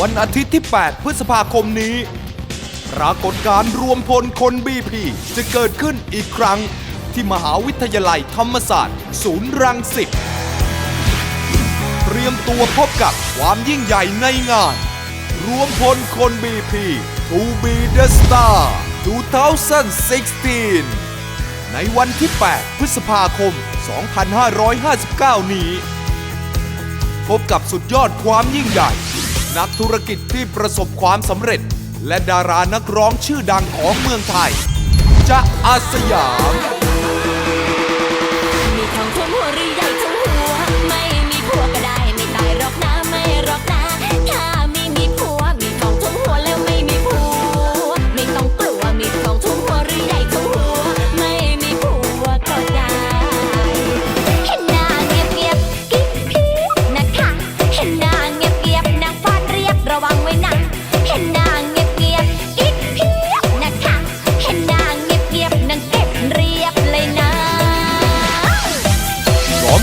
วันอาทิตย์ที่ 8 พฤษภาคมนี้ ปรากฏการรวมพลคนบีพีจะเกิดขึ้นอีกครั้ง ที่มหาวิทยาลัยธรรมศาสตร์ ศูนย์รังสิตเตรียมตัวพบกับความยิ่งใหญ่ในงาน รวมพลคน BP To Be The Star 2016 ในวันที่ 8 พฤษภาคม 2559 นี้ พบกับสุดยอดความยิ่งใหญ่ นักธุรกิจที่ประสบความสำเร็จ และดารานักร้องชื่อดังของเมืองไทยจะอาสยาม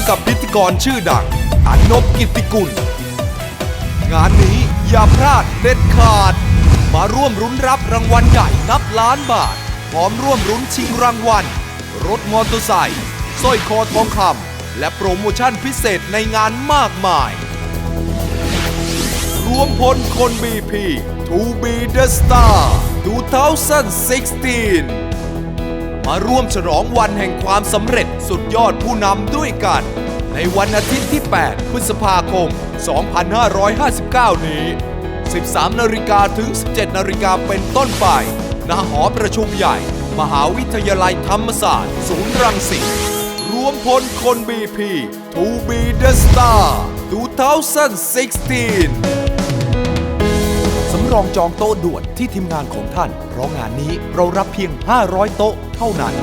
กับพิธีกรชื่อดังอันนบกิติกุล งานนี้อย่าพลาดเด็ดขาด มาร่วมรุ้นรับรางวัลใหญ่นับล้านบาท พร้อมร่วมรุ้นชิงรางวัล รถมอเตอร์ไซค์สร้อยคอทองคำและโปรโมชั่นพิเศษในงานมากมาย รวมพลคน BP To Be The Star 2016 มาร่วมฉลองวันแห่งความสำเร็จสุดยอดผู้นำด้วยกัน ในวันอาทิตย์ที่ 8 พฤษภาคม 2559 นี้ 13 นาฬิกาถึง 17 นาฬิกาเป็นต้นไปณหอประชุมใหญ่ มหาวิทยาลัยธรรมศาสตร์ศูนย์รังสิตรวมพลคน BP To Be The Star 2016 รองจองโต๊ะด่วนที่ทีมงานของท่าน เพราะงานนี้เรารับเพียง 500 โต๊ะเท่านั้น